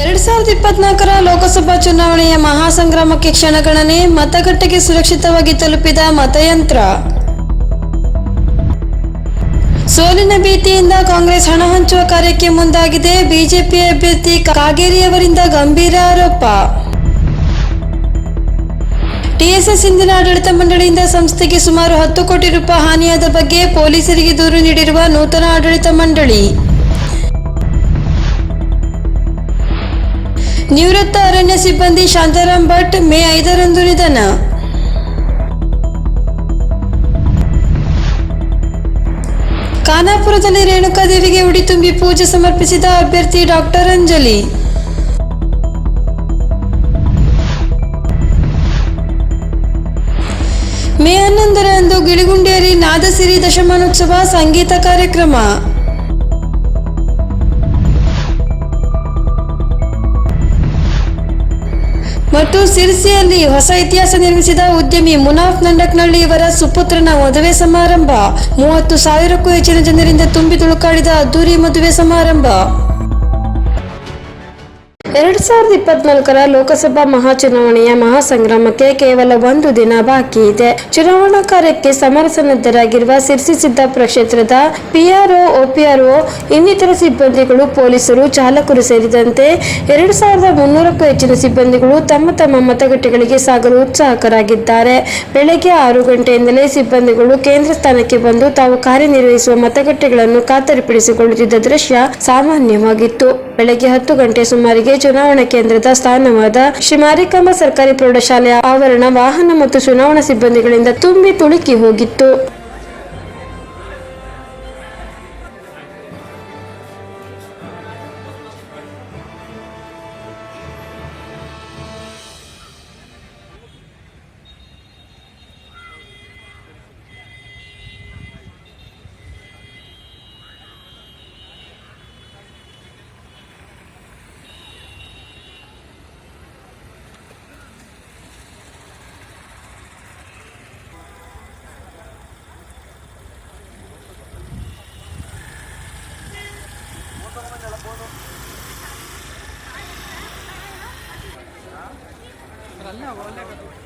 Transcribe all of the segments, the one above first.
ಎರಡ್ ಸಾವಿರದ ಇಪ್ಪತ್ನಾಲ್ಕರ ಲೋಕಸಭಾ ಚುನಾವಣೆಯ ಮಹಾಸಂಗ್ರಾಮಕ್ಕೆ ಕ್ಷಣಗಣನೆ, ಮತಗಟ್ಟೆಗೆ ಸುರಕ್ಷಿತವಾಗಿ ತಲುಪಿದ ಮತಯಂತ್ರ. ಸೋಲಿನ ಭೀತಿಯಿಂದ ಕಾಂಗ್ರೆಸ್ ಹಣ ಹಂಚುವ ಕಾರ್ಯಕ್ಕೆ ಮುಂದಾಗಿದೆ ಬಿಜೆಪಿ ಅಭ್ಯರ್ಥಿ ಕಾಗೇರಿಯವರಿಂದ ಗಂಭೀರ ಆರೋಪ. ಟಿಎಸ್ಎಸ್ ಹಿಂದಿನ ಆಡಳಿತ ಮಂಡಳಿಯಿಂದ ಸಂಸ್ಥೆಗೆ ಸುಮಾರು ಹತ್ತು ಕೋಟಿ ರೂಪಾಯಿ ಹಾನಿಯಾದ ಬಗ್ಗೆ ಪೊಲೀಸರಿಗೆ ದೂರು ನೀಡಿರುವ ನೂತನ ಆಡಳಿತ ಮಂಡಳಿ. ನಿವೃತ್ತ ಅರಣ್ಯ ಸಿಬ್ಬಂದಿ ಶಾಂತಾರಾಮ್ ಭಟ್ ಮೇ ಐದರಂದು ನಿಧನ. ಖಾನಾಪುರದಲ್ಲಿ ರೇಣುಕಾದೇವಿಗೆ ಉಡಿ ತುಂಬಿ ಪೂಜೆ ಸಮರ್ಪಿಸಿದ ಅಭ್ಯರ್ಥಿ ಡಾಕ್ಟರ್ ಅಂಜಲಿ. ಹನ್ನೊಂದರಂದು ಗಿಳಿಗುಂಡಿಯಲ್ಲಿ ನಾದಸಿರಿ ದಶಮಾನೋತ್ಸವ ಸಂಗೀತ ಕಾರ್ಯಕ್ರಮ. ಮತ್ತು ಸಿರ್ಸಿಯಲ್ಲಿ ಹೊಸ ಇತಿಹಾಸ ನಿರ್ಮಿಸಿದ ಉದ್ಯಮಿ ಮುನಾಫ್ ನಂಡಕ್ನಳ್ಳಿ ಇವರ ಸುಪುತ್ರನ ಮದುವೆ ಸಮಾರಂಭ. ಮೂವತ್ತು ಸಾವಿರಕ್ಕೂ ಹೆಚ್ಚಿನ ಜನರಿಂದ ತುಂಬಿ ತುಳುಕಾಡಿದ ಅದ್ದೂರಿ ಮದುವೆ ಸಮಾರಂಭ. ಎರಡ್ ಸಾವಿರದ ಇಪ್ಪತ್ನಾಲ್ಕರ ಲೋಕಸಭಾ ಮಹಾಚುನಾವಣೆಯ ಮಹಾಸಂಗ್ರಾಮಕ್ಕೆ ಕೇವಲ ಒಂದು ದಿನ ಬಾಕಿ ಇದೆ. ಚುನಾವಣಾ ಕಾರ್ಯಕ್ಕೆ ಸಮರಸನ್ನದ್ಧರಾಗಿರುವ ಸಿರ್ಸಿ ಸಿದ್ದಾಪುರ ಕ್ಷೇತ್ರದ ಪಿಆರ್ಒ, ಒಪಿಆರ್ಒ, ಇನ್ನಿತರ ಸಿಬ್ಬಂದಿಗಳು, ಪೊಲೀಸರು, ಚಾಲಕರು ಸೇರಿದಂತೆ ಎರಡು ಸಾವಿರದ ಮುನ್ನೂರಕ್ಕೂ ಹೆಚ್ಚಿನ ಸಿಬ್ಬಂದಿಗಳು ತಮ್ಮ ತಮ್ಮ ಮತಗಟ್ಟೆಗಳಿಗೆ ಸಾಗಲು ಉತ್ಸಾಹಕರಾಗಿದ್ದಾರೆ. ಬೆಳಗ್ಗೆ ಆರು ಗಂಟೆಯಿಂದಲೇ ಸಿಬ್ಬಂದಿಗಳು ಕೇಂದ್ರ ಸ್ಥಾನಕ್ಕೆ ಬಂದು ತಾವು ಕಾರ್ಯನಿರ್ವಹಿಸುವ ಮತಗಟ್ಟೆಗಳನ್ನು ಖಾತರಿಪಡಿಸಿಕೊಳ್ಳುತ್ತಿದ್ದ ದೃಶ್ಯ ಸಾಮಾನ್ಯವಾಗಿತ್ತು. ಬೆಳಗ್ಗೆ ಹತ್ತು ಗಂಟೆ ಸುಮಾರಿಗೆ ಚುನಾವಣಾ ಕೇಂದ್ರದ ಸ್ಥಾನವಾದ ಶ್ರೀ ಸರ್ಕಾರಿ ಪ್ರೌಢಶಾಲೆಯ ಆವರಣ ವಾಹನ ಮತ್ತು ಚುನಾವಣಾ ಸಿಬ್ಬಂದಿಗಳಿಂದ ತುಂಬಿ ತುಳುಕಿ ಹೋಗಿತ್ತು. ধন্যবাদ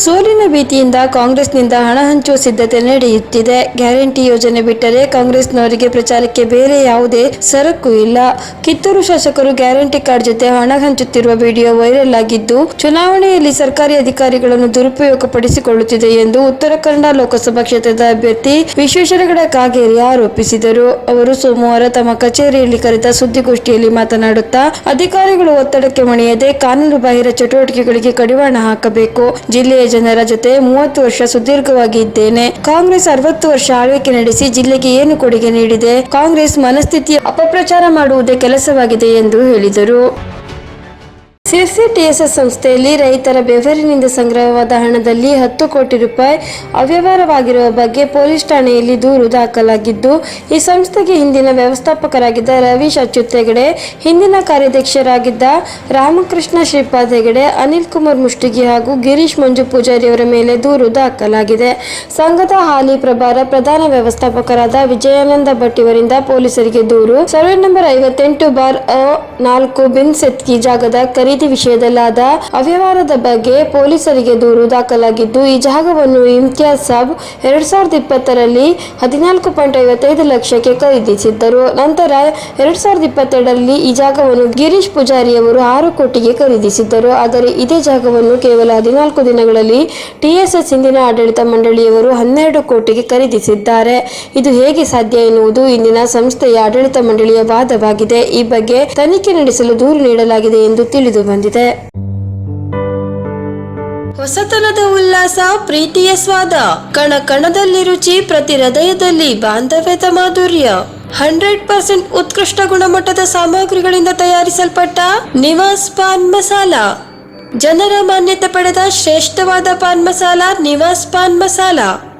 ಸೋಲಿನ ಭೀತಿಯಿಂದ ಕಾಂಗ್ರೆಸ್ನಿಂದ ಹಣ ಹಂಚುವ ಸಿದ್ಧತೆ ನಡೆಯುತ್ತಿದೆ. ಗ್ಯಾರಂಟಿ ಯೋಜನೆ ಬಿಟ್ಟರೆ ಕಾಂಗ್ರೆಸ್ನವರಿಗೆ ಪ್ರಚಾರಕ್ಕೆ ಬೇರೆ ಯಾವುದೇ ಸರಕು ಇಲ್ಲ. ಕಿತ್ತೂರು ಶಾಸಕರು ಗ್ಯಾರಂಟಿ ಕಾರ್ಡ್ ಜೊತೆ ಹಣ ಹಂಚುತ್ತಿರುವ ವಿಡಿಯೋ ವೈರಲ್ ಆಗಿದ್ದು, ಚುನಾವಣೆಯಲ್ಲಿ ಸರ್ಕಾರಿ ಅಧಿಕಾರಿಗಳನ್ನು ದುರುಪಯೋಗಪಡಿಸಿಕೊಳ್ಳುತ್ತಿದೆ ಎಂದು ಉತ್ತರ ಕನ್ನಡ ಲೋಕಸಭಾ ಕ್ಷೇತ್ರದ ಅಭ್ಯರ್ಥಿ ವಿಶ್ವೇಶ್ವರಗಡ ಕಾಗೇರಿ ಆರೋಪಿಸಿದರು. ಅವರು ಸೋಮವಾರ ತಮ್ಮ ಕಚೇರಿಯಲ್ಲಿ ಕರೆದ ಸುದ್ದಿಗೋಷ್ಠಿಯಲ್ಲಿ ಮಾತನಾಡುತ್ತಾ, ಅಧಿಕಾರಿಗಳು ಒತ್ತಡಕ್ಕೆ ಮಣಿಯದೆ ಕಾನೂನು ಬಾಹಿರ ಚಟುವಟಿಕೆಗಳಿಗೆ ಕಡಿವಾಣ ಹಾಕಬೇಕು. ಜಿಲ್ಲೆಯ ಜನರ ಜೊತೆ ಮೂವತ್ತು ವರ್ಷ ಸುದೀರ್ಘವಾಗಿ ಇದ್ದೇನೆ. ಕಾಂಗ್ರೆಸ್ ಅರವತ್ತು ವರ್ಷ ಆಳ್ವಿಕೆ ನಡೆಸಿ ಜಿಲ್ಲೆಗೆ ಏನು ಕೊಡುಗೆ ನೀಡಿದೆ? ಕಾಂಗ್ರೆಸ್ ಮನಸ್ಥಿತಿಯ ಅಪಪ್ರಚಾರ ಮಾಡುವುದೇ ಕೆಲಸವಾಗಿದೆ ಎಂದು ಹೇಳಿದರು. ಸಿರ್ಸಿ ಟಿಎಸ್ಎಸ್ ಸಂಸ್ಥೆಯಲ್ಲಿ ರೈತರ ಬೆವರಿನಿಂದ ಸಂಗ್ರಹವಾದ ಹಣದಲ್ಲಿ ಹತ್ತು ಕೋಟಿ ರೂಪಾಯಿ ಅವ್ಯವಹಾರವಾಗಿರುವ ಬಗ್ಗೆ ಪೊಲೀಸ್ ಠಾಣೆಯಲ್ಲಿ ದೂರು ದಾಖಲಾಗಿದ್ದು, ಈ ಸಂಸ್ಥೆಗೆ ಹಿಂದಿನ ವ್ಯವಸ್ಥಾಪಕರಾಗಿದ್ದ ರವೀಶ್ ಅಚ್ಯುತ್ ಹೆಗಡೆ, ಹಿಂದಿನ ಕಾರ್ಯಾಧ್ಯಕ್ಷರಾಗಿದ್ದ ರಾಮಕೃಷ್ಣ ಶ್ರೀಪಾದ್ ಹೆಗಡೆ, ಅನಿಲ್ ಕುಮಾರ್ ಮುಷ್ಟಿಗಿ ಹಾಗೂ ಗಿರೀಶ್ ಮಂಜು ಪೂಜಾರಿ ಅವರ ಮೇಲೆ ದೂರು ದಾಖಲಾಗಿದೆ. ಸಂಘದ ಹಾಲಿ ಪ್ರಭಾರ ಪ್ರಧಾನ ವ್ಯವಸ್ಥಾಪಕರಾದ ವಿಜಯಾನಂದ ಭಟ್ ಇವರಿಂದ ಪೊಲೀಸರಿಗೆ ದೂರು. ಸರ್ವೆ ನಂಬರ್ ಐವತ್ತೆಂಟು ಬಾರ್ ಅ ನಾಲ್ಕು ಬಿನ್ ಸೆತ್ಕಿ ಜಾಗದ ಕರಿ ಖರೀದಿ ವಿಷಯದಲ್ಲಾದ ಅವ್ಯವಹಾರದ ಬಗ್ಗೆ ಪೊಲೀಸರಿಗೆ ದೂರು ದಾಖಲಾಗಿದ್ದು, ಈ ಜಾಗವನ್ನು ಇಮ್ತಿಯಾಜ್ ಸಾಬ್ ಎರಡ್ ಸಾವಿರದ ಇಪ್ಪತ್ತರಲ್ಲಿ ಹದಿನಾಲ್ಕು ಪಾಯಿಂಟ್ ಐವತ್ತೈದು ಲಕ್ಷಕ್ಕೆ ಖರೀದಿಸಿದ್ದರು. ನಂತರ ಎರಡ್ ಸಾವಿರದ ಇಪ್ಪತ್ತೆರಡರಲ್ಲಿ ಈ ಜಾಗವನ್ನು ಗಿರೀಶ್ ಪೂಜಾರಿಯವರು ಆರು ಕೋಟಿಗೆ ಖರೀದಿಸಿದ್ದರು. ಆದರೆ ಇದೇ ಜಾಗವನ್ನು ಕೇವಲ ಹದಿನಾಲ್ಕು ದಿನಗಳಲ್ಲಿ ಟಿಎಸ್ಎಸ್ ಹಿಂದಿನ ಆಡಳಿತ ಮಂಡಳಿಯವರು ಹನ್ನೆರಡು ಕೋಟಿಗೆ ಖರೀದಿಸಿದ್ದಾರೆ. ಇದು ಹೇಗೆ ಸಾಧ್ಯ ಎನ್ನುವುದು ಇಂದಿನ ಸಂಸ್ಥೆಯ ಆಡಳಿತ ಮಂಡಳಿಯ ವಾದವಾಗಿದೆ. ಈ ಬಗ್ಗೆ ತನಿಖೆ ನಡೆಸಲು ದೂರು ನೀಡಲಾಗಿದೆ ಎಂದು ತಿಳಿದು ಬಂದಿದೆ. ಹೊಸತನದ ಉಲ್ಲಾಸ, ಪ್ರೀತಿಯ ಸ್ವಾದ, ಕಣ ಕಣದಲ್ಲಿ ರುಚಿ, ಪ್ರತಿ ಹೃದಯದಲ್ಲಿ ಬಾಂಧವ್ಯದ ಮಾಧುರ್ಯ. ಹಂಡ್ರೆಡ್ ಪರ್ಸೆಂಟ್ ಉತ್ಕೃಷ್ಟ ಗುಣಮಟ್ಟದ ಸಾಮಗ್ರಿಗಳಿಂದ ತಯಾರಿಸಲ್ಪಟ್ಟ ನಿವಾಸ್ ಪಾನ್ ಮಸಾಲ. ಜನರ ಮಾನ್ಯತೆ ಪಡೆದ ಶ್ರೇಷ್ಠವಾದ ಪಾನ್ ಮಸಾಲ ನಿವಾಸ್ ಪಾನ್ ಮಸಾಲ.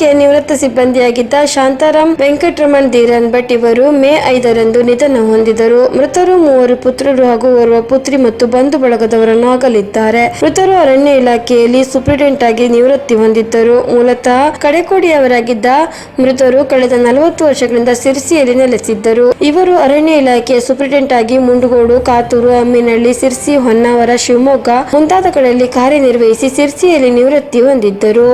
ಇಲಾಖೆಯ ನಿವೃತ್ತ ಸಿಬ್ಬಂದಿಯಾಗಿದ್ದ ಶಾಂತಾರಾಮ್ ವೆಂಕಟರಮಣ್ ಧೀರನ್ ಭಟ್ ಇವರು ಮೇ ಐದರಂದು ನಿಧನ ಹೊಂದಿದರು. ಮೃತರು ಮೂವರು ಪುತ್ರರು ಹಾಗೂ ಓರ್ವ ಪುತ್ರಿ ಮತ್ತು ಬಂಧು ಬಳಗದವರನ್ನು ಆಗಲಿದ್ದಾರೆ ಮೃತರು ಅರಣ್ಯ ಇಲಾಖೆಯಲ್ಲಿ ಸೂಪರಿಂಟೆಂಟ್ ಆಗಿ ನಿವೃತ್ತಿ ಹೊಂದಿದ್ದರು. ಮೂಲತಃ ಕಡೆಕೋಡಿಯವರಾಗಿದ್ದ ಮೃತರು ಕಳೆದ ನಲವತ್ತು ವರ್ಷಗಳಿಂದ ಸಿರ್ಸಿಯಲ್ಲಿ ನೆಲೆಸಿದ್ದರು. ಇವರು ಅರಣ್ಯ ಇಲಾಖೆಯ ಸೂಪರಿಂಟೆಂಟ್ ಆಗಿ ಮುಂಡಗೋಡು, ಕಾತೂರು, ಅಮ್ಮಿನಹಳ್ಳಿ, ಸಿರ್ಸಿ, ಹೊನ್ನಾವರ, ಶಿವಮೊಗ್ಗ ಮುಂತಾದ ಕಡೆಯಲ್ಲಿ ಕಾರ್ಯನಿರ್ವಹಿಸಿ ಸಿರ್ಸಿಯಲ್ಲಿ ನಿವೃತ್ತಿ ಹೊಂದಿದ್ದರು.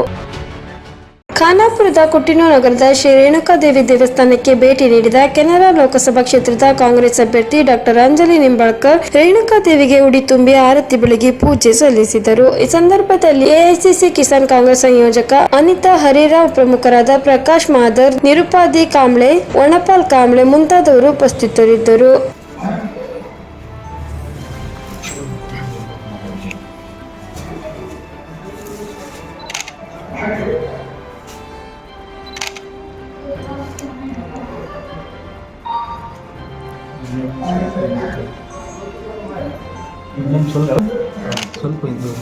ಖಾನಾಪುರದ ಕುಟ್ಟಿನೂ ನಗರದ ಶ್ರೀ ರೇಣುಕಾದೇವಿ ದೇವಸ್ಥಾನಕ್ಕೆ ಭೇಟಿ ನೀಡಿದ ಕೆನರಾ ಲೋಕಸಭಾ ಕ್ಷೇತ್ರದ ಕಾಂಗ್ರೆಸ್ ಅಭ್ಯರ್ಥಿ ಡಾಕ್ಟರ್ ಅಂಜಲಿ ನಿಂಬಾಳ್ಕರ್ ರೇಣುಕಾದೇವಿಗೆ ಉಡಿ ತುಂಬಿ ಆರತಿ ಬೆಳಗಿ ಪೂಜೆ ಸಲ್ಲಿಸಿದರು. ಈ ಸಂದರ್ಭದಲ್ಲಿ ಎಐಸಿಸಿ ಕಿಸಾನ್ ಕಾಂಗ್ರೆಸ್ ಸಂಯೋಜಕ ಅನಿತಾ ಹರಿರಾವ್ ಪ್ರಮುಖರಾದ ಪ್ರಕಾಶ್ ಮಾದರ್, ನಿರುಪಾದಿ ಕಾಂಬ್ಳೆ ಒಣಪಾಲ್ ಕಾಂಬ್ಳೆ ಮುಂತಾದವರು ಉಪಸ್ಥಿತರಿದ್ದರು. em Xuân nữa Xuân Quỳnh Hương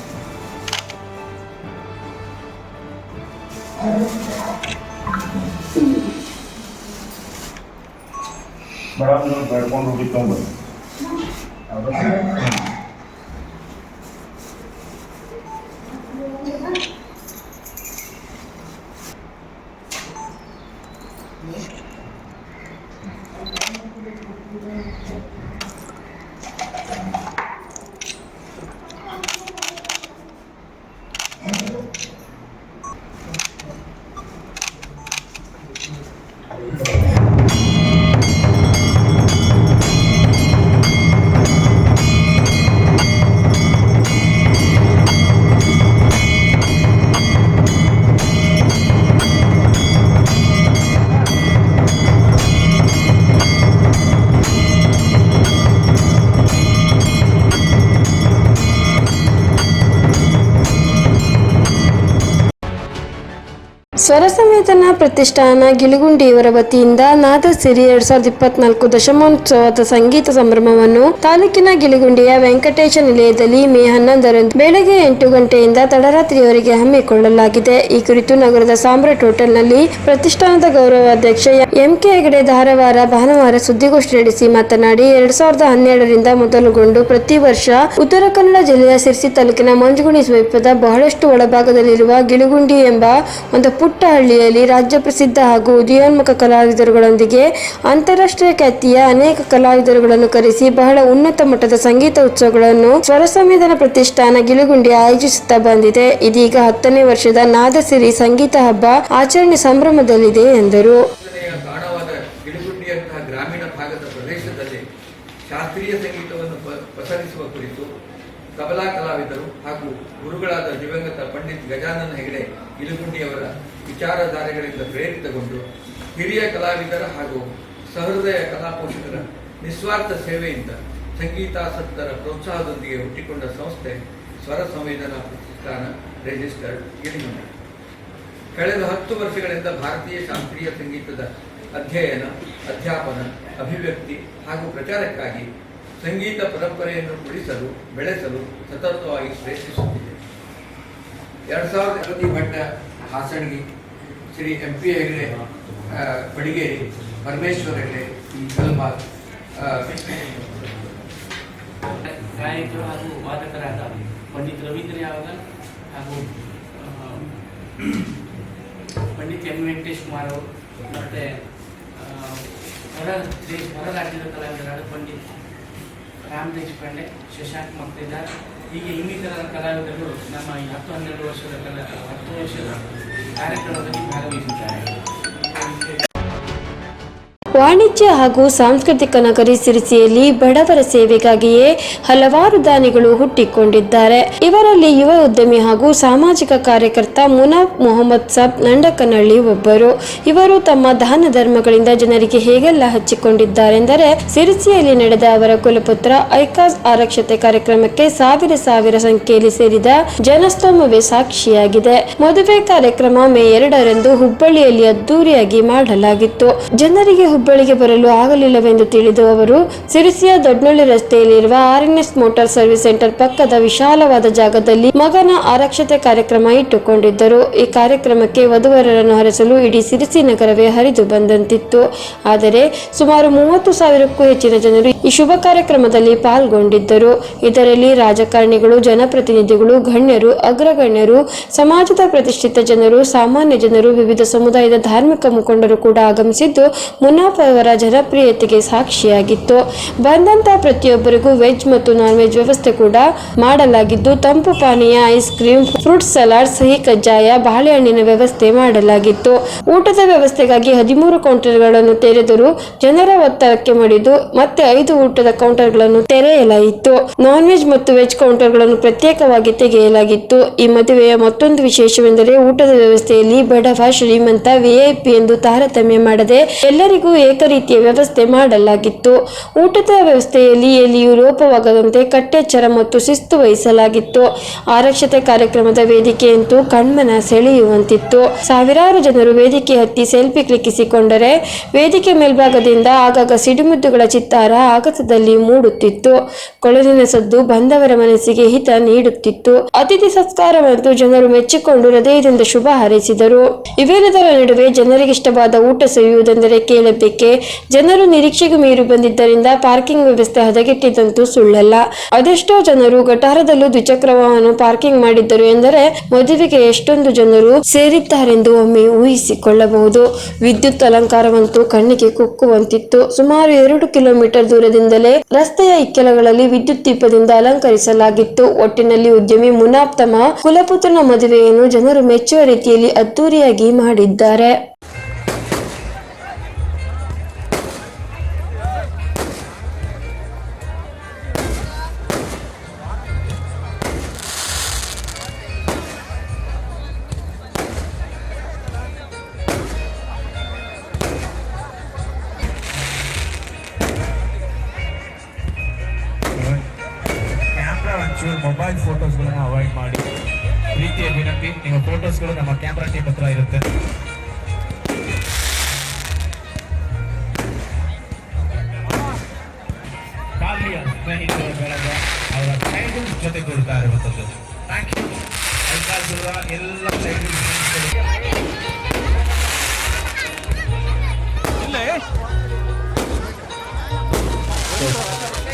Bravo, vai com o Vitor Bom. ತೊಗೊಂಬರ್ರಿ ಸ್ವರ ಸಂವೇದನಾ ಪ್ರತಿಷ್ಠಾನ ಗಿಳಿಗುಂಡಿ ಇವರ ವತಿಯಿಂದ ನಾದಸಿರಿ ಎರಡ್ ಸಾವಿರದ ಇಪ್ಪತ್ನಾಲ್ಕು ದಶಮೋತ್ಸವದ ಸಂಗೀತ ಸಂಭ್ರಮವನ್ನು ತಾಲೂಕಿನ ಗಿಳಿಗುಂಡಿಯ ವೆಂಕಟೇಶ ನಿಲಯದಲ್ಲಿ ಮೇ ಹನ್ನೊಂದರಂದು ಬೆಳಗ್ಗೆ ಎಂಟು ಗಂಟೆಯಿಂದ ತಡರಾತ್ರಿಯವರೆಗೆ ಹಮ್ಮಿಕೊಳ್ಳಲಾಗಿದೆ. ಈ ಕುರಿತು ನಗರದ ಸಾಮ್ರಾಟ್ ಹೋಟೆಲ್ನಲ್ಲಿ ಪ್ರತಿಷ್ಠಾನದ ಗೌರವಾಧ್ಯಕ್ಷ ಎಂಕೆ ಹೆಗಡೆ ಧಾರವಾರ ಭಾನುವಾರ ಸುದ್ದಿಗೋಷ್ಠಿ ನಡೆಸಿ ಮಾತನಾಡಿ, ಎರಡ್ ಸಾವಿರದ ಹನ್ನೆರಡರಿಂದ ಮೊದಲುಗೊಂಡು ಪ್ರತಿ ವರ್ಷ ಉತ್ತರ ಕನ್ನಡ ಜಿಲ್ಲೆಯ ಸಿರ್ಸಿ ತಾಲೂಕಿನ ಮಂಜುಗುಣಿ ಸಮೀಪದ ಬಹಳಷ್ಟು ಒಳಭಾಗದಲ್ಲಿರುವ ಗಿಳಿಗುಂಡಿ ಎಂಬ ಒಂದು ಪುಟ್ಟ ಹಳ್ಳಿಯಲ್ಲಿ ರಾಜ್ಯ ಪ್ರಸಿದ್ಧ ಹಾಗೂ ಉದಯೋನ್ಮುಖ ಕಲಾವಿದರುಗಳೊಂದಿಗೆ ಅಂತಾರಾಷ್ಟ್ರೀಯ ಖ್ಯಾತಿಯ ಅನೇಕ ಕಲಾವಿದರುಗಳನ್ನು ಕರೆಸಿ ಬಹಳ ಉನ್ನತ ಮಟ್ಟದ ಸಂಗೀತ ಉತ್ಸವಗಳನ್ನು ಸ್ವರ ಸಂವಿಧಾನ ಪ್ರತಿಷ್ಠಾನ ಗಿಲುಗುಂಡಿ ಆಯೋಜಿಸುತ್ತಾ ಬಂದಿದೆ. ಇದೀಗ ಹತ್ತನೇ ವರ್ಷದ ನಾದಸಿರಿ ಸಂಗೀತ ಹಬ್ಬ ಆಚರಣೆ ಸಂಭ್ರಮದಲ್ಲಿದೆ ಎಂದರು. ಗ್ರಾಮೀಣ ಭಾಗದ ಪ್ರದೇಶದಲ್ಲಿ ಶಾಸ್ತ್ರೀಯ ಸಂಗೀತವನ್ನು ಪಸರಿಸುವ ಕುರಿತು ತಬಲಾ ಕಲಾವಿದರು ಹಾಗೂ ಗುರುಗಳಾದ ದಿವಂಗತ ಪಂಡಿತ್ ಗಜಾನನ ಹೆಗಡೆ ಗಿಳಿಗುಂಡಿಯವರ ವಿಚಾರಧಾರೆಗಳಿಂದ ಪ್ರೇರಿತಗೊಂಡು ಹಿರಿಯ ಕಲಾವಿದರ ಹಾಗೂ ಸಹೃದಯ ಕಲಾ ಪೋಷಕರ ನಿಸ್ವಾರ್ಥ ಸೇವೆಯಿಂದ ಸಂಗೀತಾಸಕ್ತರ ಪ್ರೋತ್ಸಾಹದೊಂದಿಗೆ ಹುಟ್ಟಿಕೊಂಡ ಸಂಸ್ಥೆ ಸ್ವರ ಸಂವೇದನಾ ಪ್ರತಿಷ್ಠಾನ ರಿಜಿಸ್ಟರ್ಡ್ ಗಿಳಿಗುಂಡಿ ಕಳೆದ ಹತ್ತು ವರ್ಷಗಳಿಂದ ಭಾರತೀಯ ಶಾಸ್ತ್ರೀಯ ಸಂಗೀತದ ಅಧ್ಯಯನ, ಅಧ್ಯಾಪನ, ಅಭಿವ್ಯಕ್ತಿ ಹಾಗೂ ಪ್ರಚಾರಕ್ಕಾಗಿ ಸಂಗೀತ ಪರಂಪರೆಯನ್ನು ಉಳಿಸಲು, ಬೆಳೆಸಲು ಸತತವಾಗಿ ಪ್ರಯತ್ನಿಸುತ್ತಿದೆ. ಎರಡ್ ಸಾವಿರದ ಹಾಸಣಗಿ ಶ್ರೀ ಎಂ ಪಿ ಹೆಗ್ಡೆ ಬಡಿಗೇರಿ ಪರಮೇಶ್ವರ ಹೆಗ್ಡೆ ಕಲ್ಬಾಗ್ ಗಾಯಕರು ಹಾಗೂ ವಾದಕರಾದ ಪಂಡಿತ್ ರವೀಂದ್ರ ಯಾವಾಗ ಹಾಗೂ ಪಂಡಿತ್ ಎಂ ವೆಂಕಟೇಶ್ ಕುಮಾರ್ ಅವರು ಮತ್ತು ಹೊರ ದೇಶ ಹೊರ ರಾಜ್ಯದ ಕಲಾವಿದರಾದ ಪಂಡಿತ್ ರಾಮ್ ದೇಶಪಾಂಡೆ ಶಶಾಂಕ್ ಮಕ್ತಿದಾರ್ ಹೀಗೆ ಇನ್ನಿತರ ಕಲಾವಿದರು ನಮ್ಮ ಈ ಹತ್ತು ಹನ್ನೆರಡು ವರ್ಷದ ಕಲ ಹತ್ತು ವರ್ಷದ ಕಾರ್ಯಕ್ರಮದಲ್ಲಿ ಭಾಗವಹಿಸಿದ್ದಾರೆ. ವಾಣಿಜ್ಯ ಹಾಗೂ ಸಾಂಸ್ಕೃತಿಕ ನಗರಿ ಸಿರಿಸಿಯಲ್ಲಿ ಬಡವರ ಸೇವೆಗಾಗಿಯೇ ಹಲವಾರು ದಾನಿಗಳು ಹುಟ್ಟಿಕೊಂಡಿದ್ದಾರೆ. ಇವರಲ್ಲಿ ಯುವ ಉದ್ಯಮಿ ಹಾಗೂ ಸಾಮಾಜಿಕ ಕಾರ್ಯಕರ್ತ ಮುನಾಫ್ ಮೊಹಮ್ಮದ್ ಸಾಬ್ ನಂಡಕನಹಳ್ಳಿ ಒಬ್ಬರು. ಇವರು ತಮ್ಮ ದಾನ ಧರ್ಮಗಳಿಂದ ಜನರಿಗೆ ಹೇಗೆಲ್ಲ ಹಚ್ಚಿಕೊಂಡಿದ್ದಾರೆಂದರೆ, ಸಿರಿಸಿಯಲ್ಲಿ ನಡೆದ ಅವರ ಕುಲಪುತ್ರ ಐಕಾಸ್ ಆರಕ್ಷತೆ ಕಾರ್ಯಕ್ರಮಕ್ಕೆ ಸಾವಿರ ಸಾವಿರ ಸಂಖ್ಯೆಯಲ್ಲಿ ಸೇರಿದ ಜನಸ್ತೋಮವೇ ಸಾಕ್ಷಿಯಾಗಿದೆ. ಮದುವೆ ಕಾರ್ಯಕ್ರಮ ಮೇ ಎರಡರಂದು ಹುಬ್ಬಳ್ಳಿಯಲ್ಲಿ ಅದ್ದೂರಿಯಾಗಿ ಮಾಡಲಾಗಿತ್ತು. ಜನರಿಗೆ ಹುಬ್ಬಳ್ಳಿಗೆ ಬರಲು ಆಗಲಿಲ್ಲವೆಂದು ತಿಳಿದು ಅವರು, ಸಿರಿಸಿಯ ದೊಡ್ನಳ್ಳಿ ರಸ್ತೆಯಲ್ಲಿರುವ ಆರ್ಎನ್ಎಸ್ ಮೋಟಾರ್ ಸರ್ವಿಸ್ ಸೆಂಟರ್ ಪಕ್ಕದ ವಿಶಾಲವಾದ ಜಾಗದಲ್ಲಿ ಮಗನ ಆರಕ್ಷತೆ ಕಾರ್ಯಕ್ರಮ ಇಟ್ಟುಕೊಂಡಿದ್ದರು. ಈ ಕಾರ್ಯಕ್ರಮಕ್ಕೆ ವಧುವರರನ್ನು ಹರಿಸಲು ಇಡೀ ಸಿರಿಸಿ ನಗರವೇ ಹರಿದು ಬಂದಂತಿತ್ತು. ಆದರೆ ಸುಮಾರು ಮೂವತ್ತು ಸಾವಿರಕ್ಕೂ ಹೆಚ್ಚಿನ ಜನರು ಈ ಶುಭ ಕಾರ್ಯಕ್ರಮದಲ್ಲಿ ಪಾಲ್ಗೊಂಡಿದ್ದರು. ಇದರಲ್ಲಿ ರಾಜಕಾರಣಿಗಳು, ಜನಪ್ರತಿನಿಧಿಗಳು, ಗಣ್ಯರು, ಅಗ್ರಗಣ್ಯರು, ಸಮಾಜದ ಪ್ರತಿಷ್ಠಿತ ಜನರು, ಸಾಮಾನ್ಯ ಜನರು, ವಿವಿಧ ಸಮುದಾಯದ ಧಾರ್ಮಿಕ ಮುಖಂಡರು ಕೂಡ ಆಗಮಿಸಿದ್ದು ಮುನಾಫ್ ಅವರ ಜನಪ್ರಿಯತೆಗೆ ಸಾಕ್ಷಿಯಾಗಿತ್ತು. ಬಂದಂತ ಪ್ರತಿಯೊಬ್ಬರಿಗೂ ವೆಜ್ ಮತ್ತು ನಾನ್ ವೆಜ್ ವ್ಯವಸ್ಥೆ ಕೂಡ ಮಾಡಲಾಗಿದ್ದು, ತಂಪು ಪಾನೀಯ, ಐಸ್ ಕ್ರೀಮ್, ಫ್ರೂಟ್ ಸಲಾಡ್, ಸಹಿ ಕಜ್ಜಾಯ ಬಾಳೆಹಣ್ಣಿನ ವ್ಯವಸ್ಥೆ ಮಾಡಲಾಗಿತ್ತು. ಊಟದ ವ್ಯವಸ್ಥೆಗಾಗಿ ಹದಿಮೂರು ಕೌಂಟರ್ಗಳನ್ನು ತೆರೆದರು ಜನರ ಒತ್ತಡಕ್ಕೆ ಮಡಿದು ಮತ್ತೆ ಐದು ಊಟದ ಕೌಂಟರ್ಗಳನ್ನು ತೆರೆಯಲಾಯಿತು. ನಾನ್ ವೆಜ್ ಮತ್ತು ವೆಜ್ ಕೌಂಟರ್ಗಳನ್ನು ಪ್ರತ್ಯೇಕವಾಗಿ ತೆಗೆಯಲಾಗಿತ್ತು. ಈ ಮದುವೆಯ ಮತ್ತೊಂದು ವಿಶೇಷವೆಂದರೆ ಊಟದ ವ್ಯವಸ್ಥೆಯಲ್ಲಿ ಬಡವ ಶ್ರೀಮಂತ ವಿಐಪಿ ಎಂದು ತಾರತಮ್ಯ ಮಾಡದೆ ಎಲ್ಲರಿಗೂ ಏಕರೀತಿಯ ವ್ಯವಸ್ಥೆ ಮಾಡಲಾಗಿತ್ತು. ಊಟದ ವ್ಯವಸ್ಥೆಯಲ್ಲಿ ಎಲ್ಲಿಯೂ ಲೋಪವಾಗದಂತೆ ಕಟ್ಟೆಚ್ಚರ ಮತ್ತು ಶಿಸ್ತು ವಹಿಸಲಾಗಿತ್ತು. ಆರಕ್ಷತೆ ಕಾರ್ಯಕ್ರಮದ ವೇದಿಕೆಯಂತೂ ಕಣ್ಮನ ಸೆಳೆಯುವಂತಿತ್ತು. ಸಾವಿರಾರು ಜನರು ವೇದಿಕೆ ಹತ್ತಿ ಸೆಲ್ಫಿ ಕ್ಲಿಕ್ಕಿಸಿಕೊಂಡರೆ ವೇದಿಕೆ ಮೇಲ್ಭಾಗದಿಂದ ಆಗಾಗ ಸಿಡಿಮುದ್ದುಗಳ ಚಿತ್ತಾರ ಆಗಸದಲ್ಲಿ ಮೂಡುತ್ತಿತ್ತು. ಕೊಳಲಿನ ಸದ್ದು ಬಂದವರ ಮನಸ್ಸಿಗೆ ಹಿತ ನೀಡುತ್ತಿತ್ತು. ಅತಿಥಿ ಸತ್ಕಾರವಂತೂ ಜನರು ಮೆಚ್ಚಿಕೊಂಡು ಹೃದಯದಿಂದ ಶುಭ ಹಾರೈಸಿದರು. ಇವೆಲ್ಲದರ ನಡುವೆ ಜನರಿಗಿಷ್ಟವಾದ ಊಟ ಸವಿಯುವುದೆಂದರೆ ಕೇಳಬೇಕೆ ಜನರು ನಿರೀಕ್ಷೆಗೂ ಮೀರಿ ಬಂದಿದ್ದರಿಂದ ಪಾರ್ಕಿಂಗ್ ವ್ಯವಸ್ಥೆ ಹದಗೆಟ್ಟಿದ್ದಂತೂ ಸುಳ್ಳಲ್ಲ. ಅದೆಷ್ಟೋ ಜನರು ಗಟಾರದಲ್ಲೂ ದ್ವಿಚಕ್ರ ವಾಹನ ಪಾರ್ಕಿಂಗ್ ಮಾಡಿದ್ದರು ಎಂದರೆ ಮದುವೆಗೆ ಎಷ್ಟೊಂದು ಜನರು ಸೇರಿದ್ದಾರೆಂದು ಒಮ್ಮೆ ಊಹಿಸಿಕೊಳ್ಳಬಹುದು. ವಿದ್ಯುತ್ ಅಲಂಕಾರವಂತೂ ಕಣ್ಣಿಗೆ ಕುಕ್ಕುವಂತಿತ್ತು. ಸುಮಾರು ಎರಡು ಕಿಲೋಮೀಟರ್ ದೂರದಿಂದಲೇ ರಸ್ತೆಯ ಇಕ್ಕೆಲಗಳಲ್ಲಿ ವಿದ್ಯುತ್ ದೀಪದಿಂದ ಅಲಂಕರಿಸಲಾಗಿತ್ತು. ಒಟ್ಟಿನಲ್ಲಿ ಉದ್ಯಮಿ ಮುನಾಪ್ತಮ ಕುಲಪುತ್ರನ ಮದುವೆಯನ್ನು ಜನರು ಮೆಚ್ಚುವ ರೀತಿಯಲ್ಲಿ ಅದ್ದೂರಿಯಾಗಿ ಮಾಡಿದ್ದಾರೆ. ಇರುತ್ತೆ. ಬಾಲ್ಯ ಸ್ನೇಹಿತರ ಬೆಳಗ ಅವರ ಚೈಲ್ಡ್ಹುಡ್ ಜೊತೆ ಕೊಡ್ತಾ ಇರುವಂಥದ್ದು. ಥ್ಯಾಂಕ್ ಯು ಎಲ್ಲ ಚೈಲ್ಡ್ಹುಡ್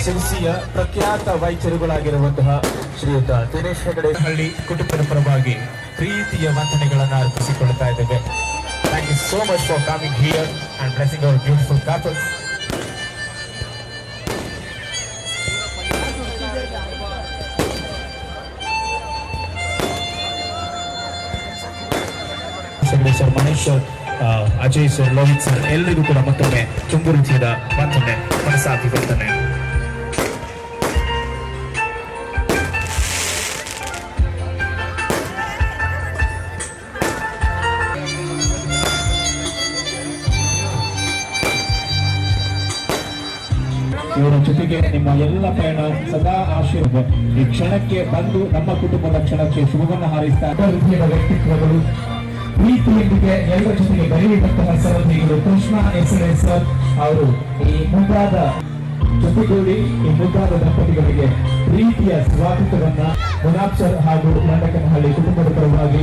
ಸಿಲ್ಸಿಯ ಪ್ರಖ್ಯಾತ ವೈದ್ಯರುಗಳಾಗಿರುವಂತಹ ಶ್ರೀಯುತ ದಿನೇಶ್ ಹೆಗಡೆ. ಹಳ್ಳಿ ಕುಟುಂಬದ ಪರವಾಗಿ ಪ್ರೀತಿಯ ವಂದನೆಗಳನ್ನು ಅರ್ಪಿಸಿಕೊಳ್ತಾ ಇದ್ದೇವೆ. Thank you so much for coming here and blessing our beautiful couple sir Mahesh Ajay sir, Lohith sir ಎಲ್ಲರಿಗೂ ಕೂಡ ಮತ್ತೊಮ್ಮೆ ತುಂಬು ರೀತಿಯಿಂದ ವಂದನೆ ಮನಸ್ಸಾಗಿ ಬರ್ತನೆ ಇವರ ಜೊತೆಗೆ ನಿಮ್ಮ ಎಲ್ಲ ಪಯಣ ಸದಾ ಆಶೀರ್ವಾದ. ಈ ಕ್ಷಣಕ್ಕೆ ಬಂದು ನಮ್ಮ ಕುಟುಂಬದ ಕ್ಷಣಕ್ಕೆ ಶುಭವನ್ನ ಹಾರೈಸ್ತಾ ರೀತಿಯ ವ್ಯಕ್ತಿತ್ವಗಳು, ಪ್ರೀತಿಯೊಂದಿಗೆ ಎಲ್ಲರ ಜೊತೆಗೆ ಬೆರೆಯುವಂತಹ ಸಹೋದರಿಗಳು ಕೃಷ್ಣ ಎಸ್ ಸರ್ ಅವರು. ಈ ಮುಂದಾದ ಜೊತೆಗೂಡಿ ಈ ಮುಂದಾದ ದಂಪತಿಗಳಿಗೆ ಪ್ರೀತಿಯ ಸ್ವಾಗತವನ್ನ ಮುನಾಕ್ಷರ್ ಹಾಗೂ ಮಂಡಕನಹಳ್ಳಿ ಕುಟುಂಬದ ಪರವಾಗಿ